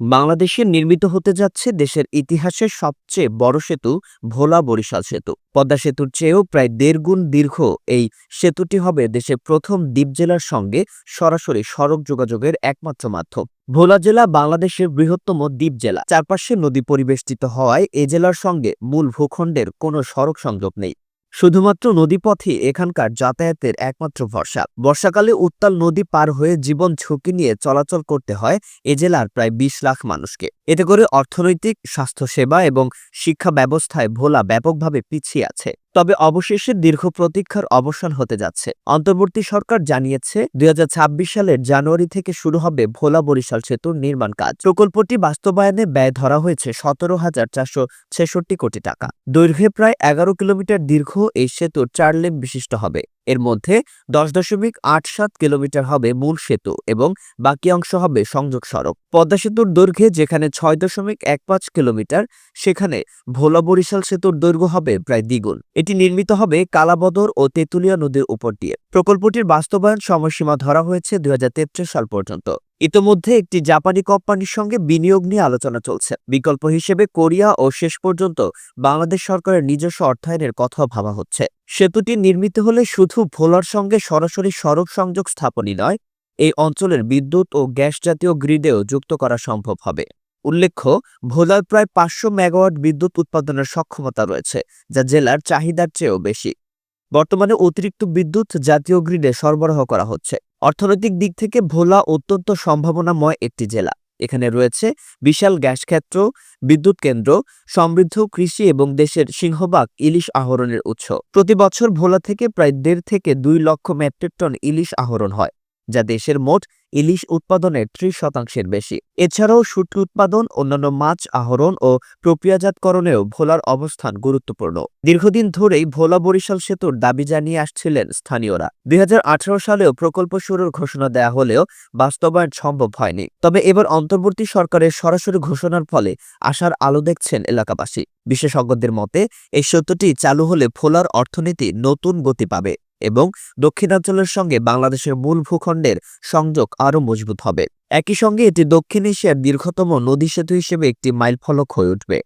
বাংলাদেশে নির্মিত হতে যাচ্ছে দেশের ইতিহাসের সবচেয়ে বড় সেতু ভোলা বরিশাল সেতু। পদ্মা সেতুর চেয়েও প্রায় দেড় গুণ দীর্ঘ এই সেতুটি হবে দেশের প্রথম দ্বীপ জেলার সঙ্গে সরাসরি সড়ক যোগাযোগের একমাত্র মাধ্যম। ভোলা জেলা বাংলাদেশের বৃহত্তম দ্বীপ জেলা। চারপাশে নদী পরিবেষ্টিত হওয়ায় এ জেলার সঙ্গে মূল ভূখণ্ডের কোনো সড়ক সংযোগ নেই। শুধুমাত্র নদীপথই এখানকার যাতায়াতের একমাত্র ভরসা। বর্ষাকালে উত্তাল নদী পার হয়ে জীবন ঝুঁকি নিয়ে চলাচল করতে হয় এ জেলার প্রায় বিশ লাখ মানুষকে। এতে করে অর্থনৈতিক, স্বাস্থ্যসেবা এবং শিক্ষা ব্যবস্থায় ভোলা ব্যাপকভাবে পিছিয়ে আছে। তবে অবশেষে দীর্ঘ প্রতীক্ষার অবসান হতে যাচ্ছে। অন্তর্বর্তী সরকার জানিয়েছে দু হাজার ছাব্বিশ সালের জানুয়ারি থেকে শুরু হবে ভোলা বরিশাল সেতুর নির্মাণ কাজ। প্রকল্পটি বাস্তবায়নে ব্যয় ধরা হয়েছে সতেরো হাজার চারশো ছেষট্টি কোটি টাকা। দৈর্ঘ্যে প্রায় এগারো কিলোমিটার দীর্ঘ এই সেতু চার লেন বিশিষ্ট হবে। এর মধ্যে দশ দশমিক আট সাত কিলোমিটার হবে মূল সেতু এবং বাকি অংশ হবে সংযোগ সড়ক। পদ্মা সেতুর দৈর্ঘ্যে যেখানে ছয় দশমিক এক পাঁচ কিলোমিটার, সেখানে ভোলা বরিশাল সেতুর দৈর্ঘ্য হবে প্রায় দ্বিগুণ। এটি নির্মিত হবে কালাবদর ও তেঁতুলিয়া নদীর উপর দিয়ে। প্রকল্পটির বাস্তবায়ন সময়সীমা ধরা হয়েছে দুই হাজার তেত্রিশ সাল পর্যন্ত। ইতোমধ্যে একটি জাপানি কোম্পানির সঙ্গে বিনিয়োগ নিয়ে আলোচনা চলছে। বিকল্প হিসেবে কোরিয়া ও শেষ পর্যন্ত বাংলাদেশ সরকারের নিজস্ব অর্থায়নের কথা ভাবা হচ্ছে। সেতুটি নির্মিত হলে শুধু ভোলার সঙ্গে সরাসরি সড়ক সংযোগ স্থাপনই নয়, এই অঞ্চলের বিদ্যুৎ ও গ্যাস জাতীয় গ্রিডেও যুক্ত করা সম্ভব হবে। উল্লেখ্য, ভোলার প্রায় পাঁচশো মেগাওয়াট বিদ্যুৎ উৎপাদনের সক্ষমতা রয়েছে, যা জেলার চাহিদার চেয়েও বেশি। বর্তমানে অতিরিক্ত বিদ্যুৎ জাতীয় গ্রিডে সরবরাহ করা হচ্ছে। অর্থনৈতিক দিক থেকে ভোলা অত্যন্ত সম্ভাবনাময় একটি জেলা। এখানে রয়েছে বিশাল গ্যাস ক্ষেত্র, বিদ্যুৎ কেন্দ্র, সমৃদ্ধ কৃষি এবং দেশের সিংহবাগ ইলিশ আহরণের উৎস। প্রতি বছর ভোলা থেকে প্রায় দেড় থেকে দুই লক্ষ মেট্রিক টন ইলিশ আহরণ হয়, যা দেশের মোট ইলিশ উৎপাদনের ত্রিশ শতাংশের বেশি। এছাড়াও শুটকি উৎপাদন, অন্যান্য মাছ আহরণ ও প্রক্রিয়াজাতকরণেও ভোলার অবস্থান গুরুত্বপূর্ণ। দীর্ঘদিন ধরেই ভোলা বরিশাল সেতুর দাবি জানিয়ে আসছিলেন স্থানীয়রা। দুই হাজার আঠেরো সালেও প্রকল্প শুরুর ঘোষণা দেয়া হলেও বাস্তবায়ন সম্ভব হয়নি। তবে এবার অন্তর্বর্তী সরকারের সরাসরি ঘোষণার ফলে আশার আলো দেখছেন এলাকাবাসী। বিশেষজ্ঞদের মতে, এই সত্যটি চালু হলে ভোলার অর্থনীতি নতুন গতি পাবে। এবং দক্ষিণাঞ্চলের সঙ্গে বাংলাদেশের মূল ভূখণ্ডের সংযোগ আরও মজবুত হবে। একই সঙ্গে এটি দক্ষিণ এশিয়ার দীর্ঘতম নদী সেতু হিসেবে একটি মাইলফলক হয়ে উঠবে।